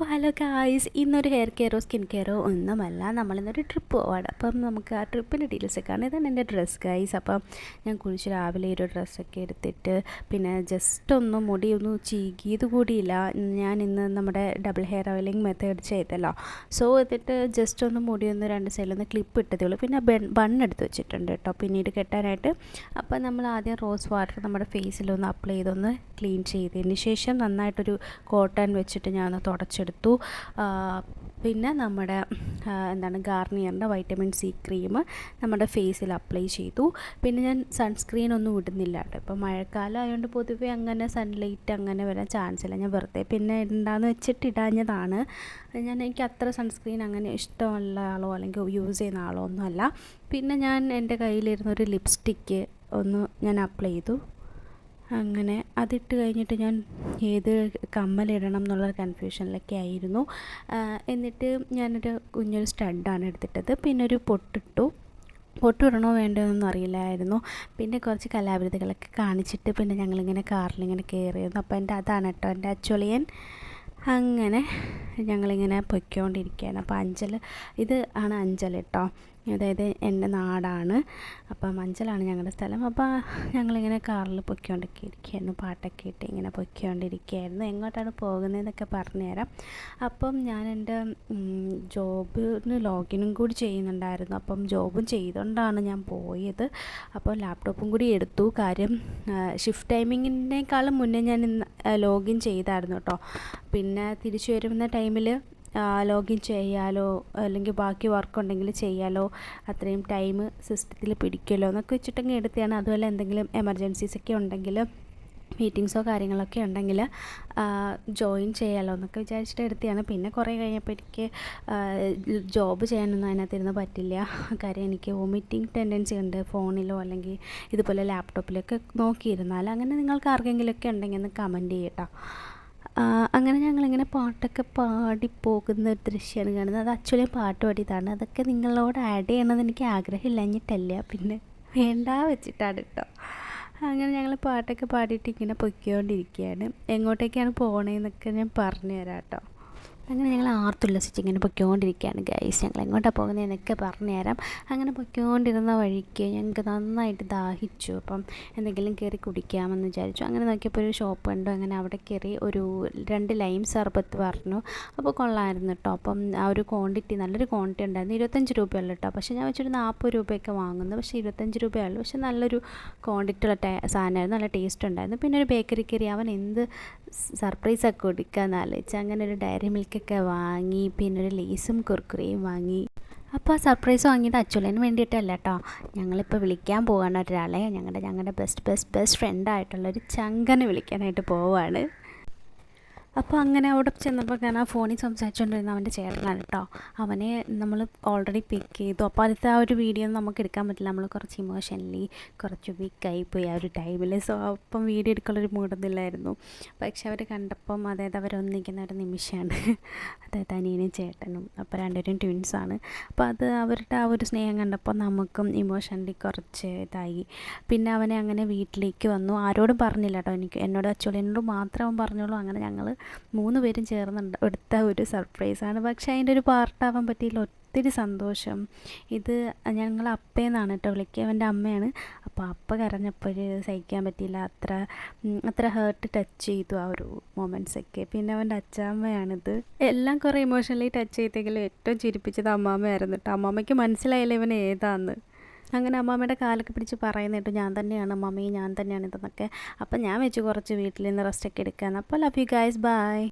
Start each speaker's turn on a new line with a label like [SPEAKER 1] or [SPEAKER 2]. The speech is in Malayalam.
[SPEAKER 1] അപ്പോൾ ഹലോ ഗായ്സ് ഇന്നൊരു ഹെയർ കെയറോ സ്കിൻ കെയറോ ഒന്നുമല്ല. നമ്മളിന്നൊരു ട്രിപ്പ് പോവാണ്. അപ്പം നമുക്ക് ആ ട്രിപ്പിന്റെ ഡീറ്റെയിൽസ് കാണാം. ഇതാണ് എന്റെ ഡ്രസ്സ് ഗൈസ് അപ്പം ഞാൻ കുളിച്ച് രാവിലെ ഒരു ഡ്രസ്സൊക്കെ എടുത്തിട്ട് പിന്നെ ജസ്റ്റ് ഒന്ന് മുടി ഒന്ന് ചീകിയത് കൂടിയില്ല. ഞാൻ ഇന്ന് നമ്മുടെ ഡബിൾ ഹെയർ ഓയിലിംഗ് മെത്തേഡ് ചെയ്തല്ലോ. സോ എന്നിട്ട് ജസ്റ്റ് ഒന്ന് മുടി ഒന്ന് രണ്ട് സൈഡിലൊന്ന് ക്ലിപ്പ് ഇട്ടതേ ഉള്ളൂ. പിന്നെ ബൺ ബണ്ണെടുത്ത് വെച്ചിട്ടുണ്ട് കേട്ടോ. പിന്നീട് കെട്ടാനായിട്ട് അപ്പം നമ്മൾ ആദ്യം റോസ് വാട്ടർ നമ്മുടെ ഫേസിലൊന്ന് അപ്ലൈ ചെയ്തൊന്ന് ക്ലീൻ ചെയ്തതിന് ശേഷം നന്നായിട്ടൊരു കോട്ടൺ വെച്ചിട്ട് ഞാൻ തുടച്ചെടുത്തു പിന്നെ നമ്മുടെ എന്താണ് ഗാർണിയറിന്റെ വൈറ്റമിൻ സി ക്രീം നമ്മുടെ ഫേസിൽ അപ്ലൈ ചെയ്തു. പിന്നെ ഞാൻ സൺസ്ക്രീൻ ഒന്നും ഇടുന്നില്ല കേട്ടോ. ഇപ്പോൾ മഴക്കാലം ആയതുകൊണ്ട് പൊതുവെ അങ്ങനെ സൺലൈറ്റ് അങ്ങനെ വരാൻ ചാൻസ് ഇല്ല. ഞാൻ വെറുതെ പിന്നെ ഉണ്ടാന്ന് വെച്ചിട്ട് ഇടാഞ്ഞതാണ്. ഞാൻ എനിക്ക് അത്ര സൺസ്ക്രീൻ അങ്ങനെ ഇഷ്ടമുള്ള ആളോ അല്ലെങ്കിൽ യൂസ് ചെയ്യുന്ന ആളോ ഒന്നുമല്ല പിന്നെ ഞാൻ എന്റെ കയ്യിലിരുന്നൊരു ലിപ്സ്റ്റിക്ക് ഒന്ന് ഞാൻ അപ്ലൈ ചെയ്തു. അങ്ങനെ അതിട്ട് കഴിഞ്ഞിട്ട് ഞാൻ ഏത് കമ്മലിടണം എന്നുള്ള കൺഫ്യൂഷനിലൊക്കെ ആയിരുന്നു. എന്നിട്ട് ഞാനൊരു കുഞ്ഞൊരു സ്റ്റഡാണ് എടുത്തിട്ടത്. പിന്നെ ഒരു പൊട്ടിട്ടു. പൊട്ടിടണോ വേണ്ടതെന്നൊന്നും അറിയില്ലായിരുന്നു. പിന്നെ കുറച്ച് കലാവിരുദ്ധകളൊക്കെ കാണിച്ചിട്ട് പിന്നെ ഞങ്ങളിങ്ങനെ കാറിലിങ്ങനെ കയറിയിരുന്നു അപ്പോൾ എന്റെ അതാണ് കേട്ടോ എന്റെ അച്ചൊളിയൻ. അങ്ങനെ ഞങ്ങളിങ്ങനെ പൊയ്ക്കൊണ്ടിരിക്കുകയാണ്. അപ്പോൾ അഞ്ചൽ ഇത് ആണ് അഞ്ചൽ കേട്ടോ. അതായത് എന്റെ നാടാണ്. അപ്പം അഞ്ചലാണ് ഞങ്ങളുടെ സ്ഥലം. അപ്പോൾ ഞങ്ങളിങ്ങനെ കാറിൽ പൊയ്ക്കൊണ്ടൊക്കെ ഇരിക്കുകയായിരുന്നു പാട്ടൊക്കെ ഇട്ട് ഇങ്ങനെ പൊയ്ക്കൊണ്ടിരിക്കുകയായിരുന്നു എങ്ങോട്ടാണ് പോകുന്നതെന്നൊക്കെ പറഞ്ഞുതരാം. അപ്പം ഞാൻ എന്റെ ജോബിന് ലോഗിനും കൂടി ചെയ്യുന്നുണ്ടായിരുന്നു. അപ്പം ജോബും ചെയ്തുകൊണ്ടാണ് ഞാൻ പോയത്. അപ്പോൾ ലാപ്ടോപ്പും കൂടി എടുത്തു. കാര്യം ഷിഫ്റ്റ് ടൈമിങ്ങിനേക്കാളും മുന്നേ ഞാൻ ലോഗിൻ ചെയ്തായിരുന്നു കേട്ടോ. പിന്നെ തിരിച്ചു വരുന്ന ടൈമിൽ ലോഗിൻ ചെയ്യാലോ അല്ലെങ്കിൽ ബാക്കി വർക്ക് ഉണ്ടെങ്കിൽ ചെയ്യാലോ അത്രയും ടൈം സിസ്റ്റത്തിൽ പിടിക്കുമല്ലോ എന്നൊക്കെ വെച്ചിട്ടങ്ങ് എടുത്തതാണ്. അതുപോലെ എന്തെങ്കിലും എമർജൻസീസ് ഒക്കെ ഉണ്ടെങ്കിൽ മീറ്റിങ്സോ കാര്യങ്ങളൊക്കെ ഉണ്ടെങ്കിൽ ജോയിൻ ചെയ്യാമല്ലോ എന്നൊക്കെ വിചാരിച്ചിട്ട് എടുത്തതാണ്. പിന്നെ കുറേ കഴിഞ്ഞപ്പോൾ എനിക്ക് ജോബ് ചെയ്യാനൊന്നും അതിനകത്തിരുന്ന് പറ്റില്ല. കാര്യം എനിക്ക് വോമിറ്റിംഗ് ടെൻഡൻസി ഉണ്ട് ഫോണിലോ അല്ലെങ്കിൽ ഇതുപോലെ ലാപ്ടോപ്പിലൊക്കെ നോക്കിയിരുന്നാൽ. അങ്ങനെ നിങ്ങൾക്ക് ആർക്കെങ്കിലുമൊക്കെ ഉണ്ടെങ്കിൽ ഒന്ന് കമന്റ് ചെയ്യട്ടോ. അങ്ങനെ ഞങ്ങളിങ്ങനെ പാട്ടൊക്കെ പാടി പോകുന്ന ഒരു ദൃശ്യമാണ് കാണുന്നത്. അത് ആക്ച്വലി പാട്ട് പാടിയതാണ്. അതൊക്കെ നിങ്ങളോട് ആഡ് ചെയ്യണമെന്ന് എനിക്ക് ആഗ്രഹമില്ലഞ്ഞിട്ടല്ല. പിന്നെ വേണ്ട വെച്ചിട്ടാണ് കേട്ടോ അങ്ങനെ ഞങ്ങൾ പാട്ടൊക്കെ പാടിയിട്ട് ഇങ്ങനെ പൊയ്ക്കൊണ്ടിരിക്കുകയാണ് എങ്ങോട്ടേക്കാണ് പോകണേന്നൊക്കെ ഞാൻ പറഞ്ഞു തരാം കേട്ടോ അങ്ങനെ ഞങ്ങൾ ആർത്തുല്ലസിച്ച് ഇങ്ങനെ പൊയ്ക്കൊണ്ടിരിക്കുകയാണ്. ഗൈസ് ഞങ്ങൾ എങ്ങോട്ടാണ് പോകുന്നതെന്നൊക്കെ പറഞ്ഞു തരാം. അങ്ങനെ പൊയ്ക്കൊണ്ടിരുന്ന വഴിക്ക് ഞങ്ങൾക്ക് നന്നായിട്ട് ദാഹിച്ചു. അപ്പം എന്തെങ്കിലും കയറി കുടിക്കാമെന്ന് വിചാരിച്ചു. അങ്ങനെ നോക്കിയപ്പോൾ ഒരു ഷോപ്പ് കണ്ടു. അങ്ങനെ അവിടെ കയറി ഒരു രണ്ട് ലൈം സർബത്ത് പറഞ്ഞു. അപ്പോൾ കൊള്ളായിരുന്നു കേട്ടോ അപ്പം ആ ഒരു ക്വാണ്ടിറ്റി നല്ലൊരു ക്വാണ്ടിറ്റി ഉണ്ടായിരുന്നു. ഇരുപത്തഞ്ച് രൂപയുള്ളൂ കേട്ടോ പക്ഷേ ഞാൻ വെച്ചൊരു നാൽപ്പത് രൂപയൊക്കെ വാങ്ങുന്നു. പക്ഷേ ഇരുപത്തഞ്ച് രൂപയുള്ളൂ. പക്ഷേ നല്ലൊരു ക്വാണ്ടിറ്റി ഉള്ള സാധനമായിരുന്നു. നല്ല ടേസ്റ്റ് ഉണ്ടായിരുന്നു. പിന്നെ ഒരു ബേക്കറി കയറി അവൻ എന്ത് സർപ്രൈസൊക്കെ കൊടുക്കാമെന്ന് ആലോചിച്ച് അങ്ങനെ ഒരു ഡയറി മിൽക്കൊക്കെ വാങ്ങി പിന്നെ ഒരു ലേസും കുർക്കുറയും വാങ്ങി. അപ്പോൾ ആ സർപ്രൈസ് വാങ്ങിയത് അച്ചുലിന് വേണ്ടിയിട്ടല്ല കേട്ടോ ഞങ്ങളിപ്പോൾ വിളിക്കാൻ പോവാണ് ഒരാളെ. ഞങ്ങളുടെ ഞങ്ങളുടെ ബെസ്റ്റ് ബെസ്റ്റ് ബെസ്റ്റ് ഫ്രണ്ടായിട്ടുള്ള ഒരു ചങ്കനെ വിളിക്കാനായിട്ട് പോവാണ്. അപ്പോൾ അങ്ങനെ അവിടെ ചെന്നപ്പോൾ ഞാൻ ആ ഫോണിൽ സംസാരിച്ചുകൊണ്ടിരുന്ന അവന്റെ ചേട്ടനാണ് കേട്ടോ അവനെ നമ്മൾ ഓൾറെഡി പിക്ക് ചെയ്തു. അപ്പോൾ അടുത്ത ആ ഒരു വീഡിയോ നമുക്ക് എടുക്കാൻ പറ്റില്ല. നമ്മൾ കുറച്ച് ഇമോഷനലി കുറച്ച് വീക്കായി പോയി ആ ഒരു ടൈമിൽ സോ അപ്പം വീഡിയോ എടുക്കാനുള്ളൊരു മൂടൊന്നുമില്ലായിരുന്നു. പക്ഷെ അവർ കണ്ടപ്പം അതായത് അവരൊന്നിക്കുന്ന ഒരു നിമിഷമാണ്. അതായത് അനിയനും ചേട്ടനും അപ്പോൾ രണ്ടുപേരും ട്വിൻസാണ് അപ്പോൾ അത് അവരുടെ ആ ഒരു സ്നേഹം കണ്ടപ്പോൾ നമുക്കും ഇമോഷണലി കുറച്ച് ഇതായി. പിന്നെ അവനെ അങ്ങനെ വീട്ടിലേക്ക് വന്നു. ആരോടും പറഞ്ഞില്ല കേട്ടോ എനിക്ക് എന്നോട് അച്ചോളി എന്നോട് മാത്രം അവൻ പറഞ്ഞോളൂ. അങ്ങനെ ഞങ്ങൾ മൂന്ന് പേരും ചേർന്ന് എടുത്ത ഒരു സർപ്രൈസാണ് പക്ഷേ അതിന്റെ ഒരു പാർട്ടാവാൻ പറ്റിയില്ല. ഒത്തിരി സന്തോഷം. ഇത് ഞങ്ങൾ അപ്പേന്നാണ് കേട്ടോ വിളിക്കുക. അവന്റെ അമ്മയാണ്. അപ്പോൾ അപ്പ കരഞ്ഞപ്പോൾ സഹിക്കാൻ പറ്റിയില്ല. അത്ര അത്ര ഹേർട്ട് ടച്ച് ചെയ്തു ആ ഒരു മൊമെന്റ്സൊക്കെ പിന്നെ അവന്റെ അച്ചാമ്മയാണിത്. എല്ലാം കുറേ ഇമോഷണലി ടച്ച് ചെയ്തെങ്കിലും ഏറ്റവും ചിരിപ്പിച്ചത് അമ്മാമ്മയായിരുന്നു കേട്ടോ. അമ്മാമ്മയ്ക്ക് മനസ്സിലായില്ല ഇവൻ ഏതാന്ന്. അങ്ങനെ അമ്മാമ്മയുടെ കാലൊക്കെ പിടിച്ച് പറയുന്നിട്ട് ഞാൻ തന്നെയാണ് അമ്മാമ്മയും ഞാൻ തന്നെയാണ് ഇതെന്നൊക്കെ. അപ്പം ഞാൻ വെച്ച് കുറച്ച് വീട്ടിൽ നിന്ന് റെസ്റ്റൊക്കെ എടുക്കാൻ അപ്പോൾ ലവ് യു ഗൈസ് ബൈ